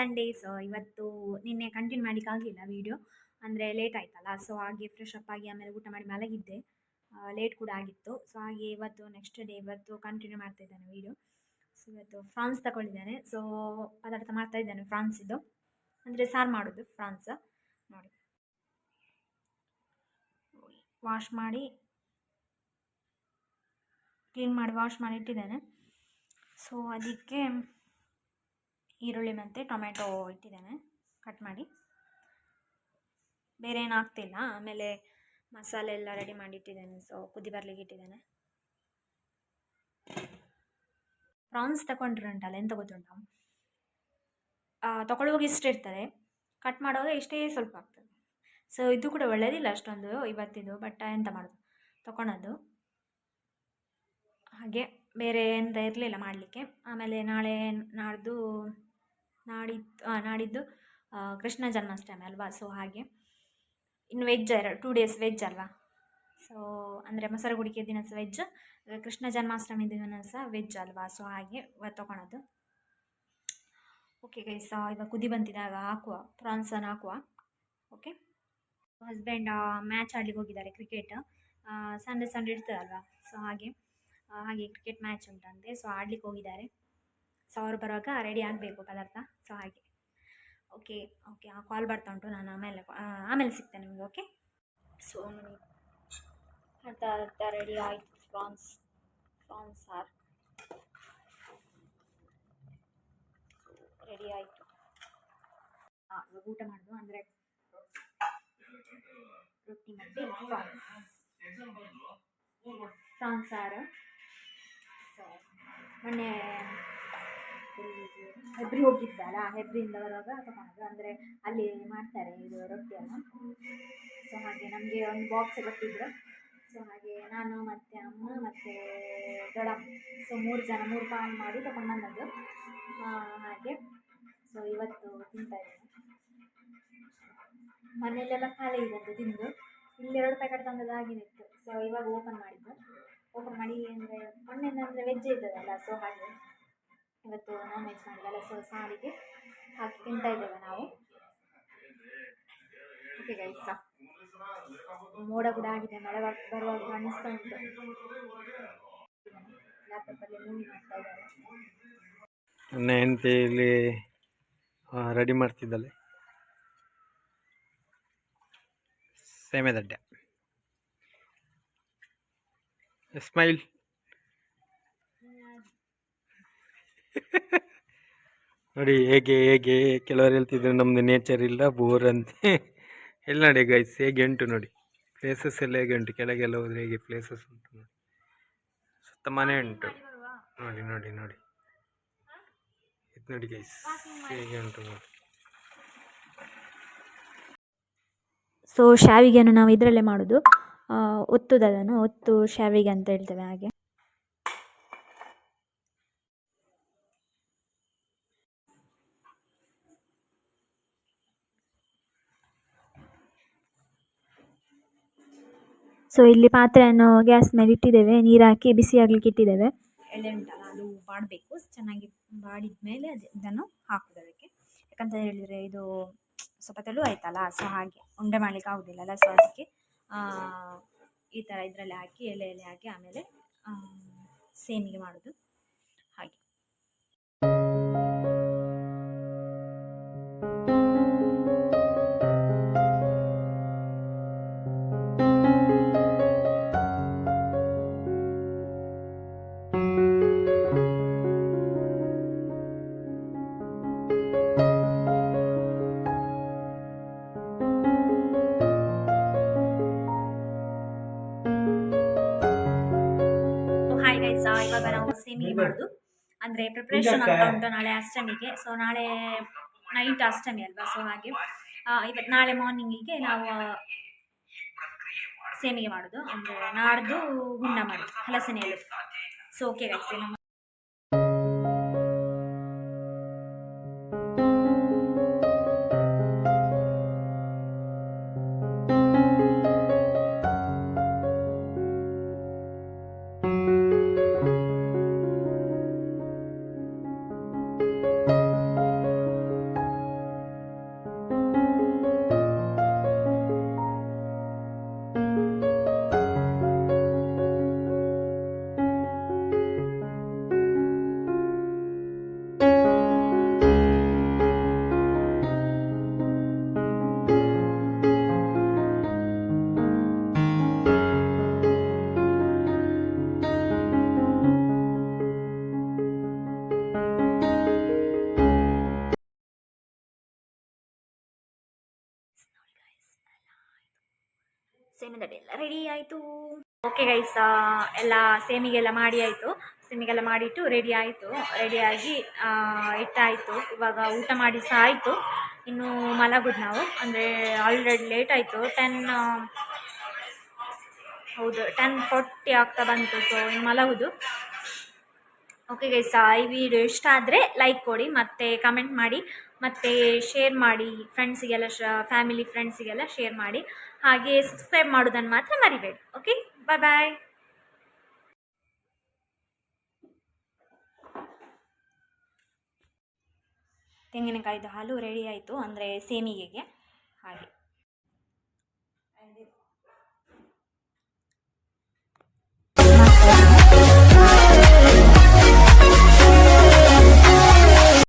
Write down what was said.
Sunday so ಇವತ್ತು ನಿನ್ನೆ continue ಮಾಡಲಿಕ್ಕೆ ಆಗಲಿಲ್ಲ ವೀಡಿಯೋ ಅಂದರೆ ಲೇಟ್ ಆಯ್ತಲ್ಲ ಸೊ ಹಾಗೆ ಫ್ರೆಶ್ ಅಪ್ ಆಗಿ ಆಮೇಲೆ ಊಟ ಮಾಡಿ ಮಲಗಿದ್ದೆ. ಲೇಟ್ ಕೂಡ ಆಗಿತ್ತು. ಸೊ ಹಾಗೆ ಇವತ್ತು ನೆಕ್ಸ್ಟ್ ಡೇ ಇವತ್ತು ಕಂಟಿನ್ಯೂ ಮಾಡ್ತಾ ಇದ್ದಾನೆ ವೀಡಿಯೋ ಸೊ ಇವತ್ತು ಫ್ರಾನ್ಸ್ ತಗೊಂಡಿದ್ದಾನೆ. ಸೊ ಪದಾರ್ಥ ಮಾಡ್ತಾ ಇದ್ದಾನೆ ಫ್ರಾನ್ಸಿದ್ದು ಅಂದರೆ ಸಾರು ಮಾಡೋದು ಫ್ರಾನ್ಸ್ ನೋಡಿ. ವಾಶ್ ಮಾಡಿ ಕ್ಲೀನ್ ಮಾಡಿ ವಾಶ್ ಮಾಡಿ ಇಟ್ಟಿದ್ದೇನೆ. ಸೊ ಅದಕ್ಕೆ ಈರುಳ್ಳಿ ಮತ್ತು ಟೊಮೆಟೊ ಇಟ್ಟಿದ್ದೇನೆ. ಕಟ್ ಮಾಡಿ. ಬೇರೆ ಏನು ಆಗ್ತಿಲ್ಲ. ಆಮೇಲೆ ಮಸಾಲೆ ಎಲ್ಲ ರೆಡಿ ಮಾಡಿ ಇಟ್ಟಿದ್ದೇನೆ ಸೊ ಕುದಿ ಬರಲಿಕ್ಕೆ ಇಟ್ಟಿದ್ದೇನೆ. ಪ್ರಾನ್ಸ್ ತಗೊಂಡ್ರಂಟಲ್ಲ ಎಂತ ಗೊತ್ತುಂಟ? ತಗೊಳ್ಳುವಾಗ ಇಷ್ಟು ಇರ್ತದೆ. ಕಟ್ ಮಾಡುವಾಗ ಇಷ್ಟೇ ಸ್ವಲ್ಪ ಆಗ್ತದೆ. ಸೊ ಇದು ಕೂಡ ಒಳ್ಳೆಯದಿಲ್ಲ ಅಷ್ಟೊಂದು, ಇವತ್ತಿದು ಬಟ್ ಎಂತ ಮಾಡೋದು? ತಗೊಳೋದು. ಹಾಗೆ ಬೇರೆ ಎಂತ ಇರಲಿಲ್ಲ ಮಾಡಲಿಕ್ಕೆ. ಆಮೇಲೆ ನಾಳೆ ನಾಡ್ದು ನಾಡಿದ್ದು ನಾಡಿದ್ದು ಕೃಷ್ಣ ಜನ್ಮಾಷ್ಟಮಿ ಅಲ್ವಾ? ಸೊ ಹಾಗೆ. ಇನ್ನು ವೆಜ್ ಎರಡು ಟೂ ಡೇಸ್ ವೆಜ್ ಅಲ್ವಾ? ಸೊ ಅಂದರೆ ಮೊಸರುಗುಡಿಕೆ ದಿನ ಸಹ ವೆಜ್ ಕೃಷ್ಣ ಜನ್ಮಾಷ್ಟಮಿ ದಿನ ಸಹ ವೆಜ್ ಅಲ್ವಾ? ಸೊ ಹಾಗೆ ತೊಗೊಳೋದು. ಓಕೆ ಗೈಸ್ ಇವಾಗ ಕುದಿ ಬಂತಿದಾಗ ಹಾಕುವ ಪ್ರಾನ್ಸನ್ನು ಹಾಕುವ. ಓಕೆ ಹಸ್ಬೆಂಡ್ ಮ್ಯಾಚ್ ಆಡ್ಲಿಕ್ಕೆ ಹೋಗಿದ್ದಾರೆ ಕ್ರಿಕೆಟ್ ಸಂಡೇ ಸಂಡೆ ಇರ್ತದಲ್ವಾ? ಸೊ ಹಾಗೆ ಹಾಗೆ ಕ್ರಿಕೆಟ್ ಮ್ಯಾಚ್ ಉಂಟಂತೆ. ಸೊ ಆಡ್ಲಿಕ್ಕೆ ಹೋಗಿದ್ದಾರೆ. ಸೊ ಅವ್ರು ಬರುವಾಗ ರೆಡಿ ಆಗಬೇಕು ಪದಾರ್ಥ. ಸೊ ಹಾಗೆ. ಓಕೆ ಓಕೆ ಆ ಕಾಲ್ ಬರ್ತಾ ಉಂಟು. ನಾನು ಆಮೇಲೆ ಆಮೇಲೆ ಸಿಗ್ತೇನೆ ನಿಮಗೆ ಓಕೆ ಸೊ ನೋಡಿ ಅರ್ಧ ಅರ್ಧ ರೆಡಿ ಆಯಿತು ಫ್ರಾನ್ಸ್ ಫ್ರಾನ್ಸ್ ಸಾರ್. ರೆಡಿ ಆಯಿತು. ಹಾಂ ಊಟ ಮಾಡೋದು ಅಂದರೆ ರೊಟ್ಟಿ ಮತ್ತು ಫ್ರಾನ್ಸ್ ಫ್ರಾನ್ಸ್ ಸಾರು. ಸೊ ಮೊನ್ನೆ ಹೆಬ್ರಿ ಹೋಗಿದ್ದಲ್ಲ ಹೆಬ್ರಿಯಿಂದ ಬರುವಾಗ ತಗೊಂಡು ಅಂದರೆ ಅಲ್ಲಿ ಮಾಡ್ತಾರೆ ಇದು ರೊಟ್ಟಿಯನ್ನು ಸೊ ಹಾಗೆ ನಮಗೆ ಒಂದು ಬಾಕ್ಸ್ ಕೊಟ್ಟಿದ್ರು. ಸೊ ಹಾಗೆ ನಾನು ಮತ್ತು ಅಮ್ಮ ಮತ್ತು ದೊಡ್ಡಮ್ಮ. ಸೊ ಮೂರು ಜನ, ಮೂರು ಪಾನ್ ಮಾಡಿ ತಗೊಂಡು ಬಂದದ್ದು. ಹಾಗೆ. ಸೊ ಇವತ್ತು ತಿಂತಾ ಇದ್ದೀನಿ ಮನೆಯಲ್ಲೆಲ್ಲ ಖಾಲಿ ಇದ್ದದ್ದು ತಿಂದು. ಇಲ್ಲಿ ಎರಡು ಪ್ಯಾಕೆಟ್ ತಂದದ್ದು ಆಗಿನಿತ್ತು ಸೊ ಇವಾಗ ಓಪನ್ ಮಾಡಿದ್ದು. ಓಪನ್ ಮಾಡಿ ಅಂದರೆ ಮೊನ್ನೆಯಿಂದ ಅಂದರೆ ವೆಜ್ ಇದ್ದದಲ್ಲ ಸೊ ಹಾಗೆ. ಇವತ್ತು ನಾನ್ ವೆಜ್ ಮಾಡಿದ್ದಲ್ಲ ಸೊ ಸಾರಿಗೆ ಹಾಕಿ ತಿಂತಾ ಇದ್ದೇವೆ ನಾವು. ಓಕೆ ಗೈಸ ಮೋಡ ಕೂಡ ಆಗಿದೆ. ಮಳೆ ಬರ್, ಬರುವಾಗ ಅನಿಸ್ತಾ ಉಂಟು. ಲ್ಯಾಪ್ಟಾಪಲ್ಲಿ ಮೂವಿ ನೋಡ್ತಾ ಇದ್ದಾರೆ. ನನ್ನ ಹೆಂಡತಿ ಇಲ್ಲಿ ರೆಡಿ ಮಾಡ್ತಿದ್ದಾಳೆ ಸೇಮೆದಡ್ಡೆ ಸ್ಮೈಲ್ ನೋಡಿ, ಹೇಗೆ ಹೇಗೆ ಕೆಲವರು ಹೇಳ್ತಿದ್ರು ನಮ್ಮದು ನೇಚರ್ ಇಲ್ಲ ಬೋರ್ ಅಂತೆ. ಎಲ್ಲ ನೋಡಿ ಗೈಸ್ ಹೇಗೆ ಉಂಟು ನೋಡಿ. ಪ್ಲೇಸಸ್ ಎಲ್ಲ ಹೇಗೆ ಉಂಟು? ಕೆಳಗೆಲ್ಲ ಹೋದರೆ ಹೇಗೆ ಪ್ಲೇಸಸ್ ಉಂಟು ನೋಡಿ. ಸುತ್ತ ಮನೆ ಉಂಟು. ನೋಡಿ ನೋಡಿ ನೋಡಿ. ಇದು ನೋಡಿ ಗೈಸ್ ಹೇಗೆ ಉಂಟು ನೋಡಿ. ಸೊ ಶಾವಿಗೆಯನ್ನು ನಾವು ಇದರಲ್ಲೇ ಮಾಡೋದು. ಒತ್ತುದದನ್ನು, ಒತ್ತು ಶಾವಿಗೆ ಅಂತ ಹೇಳ್ತೇವೆ ಹಾಗೆ. ಸೊ ಇಲ್ಲಿ ಪಾತ್ರೆಯನ್ನು ಗ್ಯಾಸ್ ಮೇಲೆ ಇಟ್ಟಿದ್ದೇವೆ. ನೀರು ಹಾಕಿ ಬಿಸಿ ಆಗಲಿಕ್ಕೆ ಇಟ್ಟಿದ್ದೇವೆ. ಎಲೆ ಉಂಟಲ್ಲ ಅದು ಬಾಡಬೇಕು. ಚೆನ್ನಾಗಿ ಬಾಡಿದ ಮೇಲೆ ಅದು ಇದನ್ನು ಹಾಕೋದು ಅದಕ್ಕೆ. ಯಾಕಂತ ಹೇಳಿದರೆ ಇದು ಸ್ವಲ್ಪ ತೆಳು ಆಯ್ತಲ್ಲ ಸೊ ಹಾಗೆ ಉಂಡೆ ಮಾಡಲಿಕ್ಕೆ ಆಗೋದಿಲ್ಲಲ್ಲ ಸೊ ಅದಕ್ಕೆ ಈ ಥರ ಇದರಲ್ಲಿ ಹಾಕಿ, ಎಲೆ ಎಲೆ ಹಾಕಿ ಆಮೇಲೆ ಸೇಮಿಗೆ ಮಾಡೋದು. ಇವಾಗ ನಾವು ಮಾಡುದು ಮಾಡೋದು. ಅಂದರೆ ಪ್ರಿಪ್ರೇಷನ್ ಅಂತ ಉಂಟು ನಾಳೆ ಅಷ್ಟಮಿಗೆ. ಸೊ ನಾಳೆ ನೈಟ್ ಅಷ್ಟಮಿ ಅಲ್ವಾ? ಸೊ ಹಾಗೆ ಇವತ್ತು ನಾಳೆ ಮಾರ್ನಿಂಗಿಗೆ ನಾವು ಸೇಮಿಗೆ ಮಾಡುದು. ಅಂದ್ರೆ ನಾಡ್ದು ಗುಂಡ ಮಾಡುದು ಹಲಸಿನ ಎಲೆ. ಸೊ ಓಕೆ ನಮ್ಮ ಎಲ್ಲ ರೆಡಿ ಆಯಿತು. ಓಕೆ ಗೈಸ ಎಲ್ಲ ಸೇಮಿಗೆಲ್ಲ ಮಾಡಿ ಆಯಿತು. ಸೇಮಿಗೆಲ್ಲ ಮಾಡಿಟ್ಟು ರೆಡಿ ಆಯಿತು. ರೆಡಿಯಾಗಿ ಇಟ್ಟಾಯಿತು. ಇವಾಗ ಊಟ ಮಾಡಿ ಸಹ ಆಯಿತು ಇನ್ನು ಮಲಗುದು ನಾವು. ಅಂದರೆ ಆಲ್ರೆಡಿ ಲೇಟ್ ಆಯಿತು. ಟೆನ್ ಹೌದು ಟೆನ್ ಫೋರ್ಟಿ ಆಗ್ತಾ ಬಂತು. ಸೊ ಇನ್ನು ಮಲಗುದು. ಓಕೆ ಗೈಸ ಈ ವಿಡಿಯೋ ಇಷ್ಟ ಆದರೆ ಲೈಕ್ ಕೊಡಿ, ಮತ್ತು ಕಮೆಂಟ್ ಮಾಡಿ, ಮತ್ತು ಶೇರ್ ಮಾಡಿ ಫ್ರೆಂಡ್ಸಿಗೆಲ್ಲ ಶ ಫ್ಯಾಮಿಲಿ ಫ್ರೆಂಡ್ಸಿಗೆಲ್ಲ ಶೇರ್ ಮಾಡಿ. ಹಾಗೆ ಸಬ್ಸ್ಕ್ರೈಬ್ ಮಾಡೋದನ್ನು ಮಾತ್ರ ಮರಿಬೇಡಿ. ಓಕೆ ಬಾಯ್ ಬಾಯ್ ತೆಂಗಿನಕಾಯಿದು ಹಾಲು ರೆಡಿ ಆಯಿತು ಅಂದರೆ ಸೇಮಿಗೆಗೆ.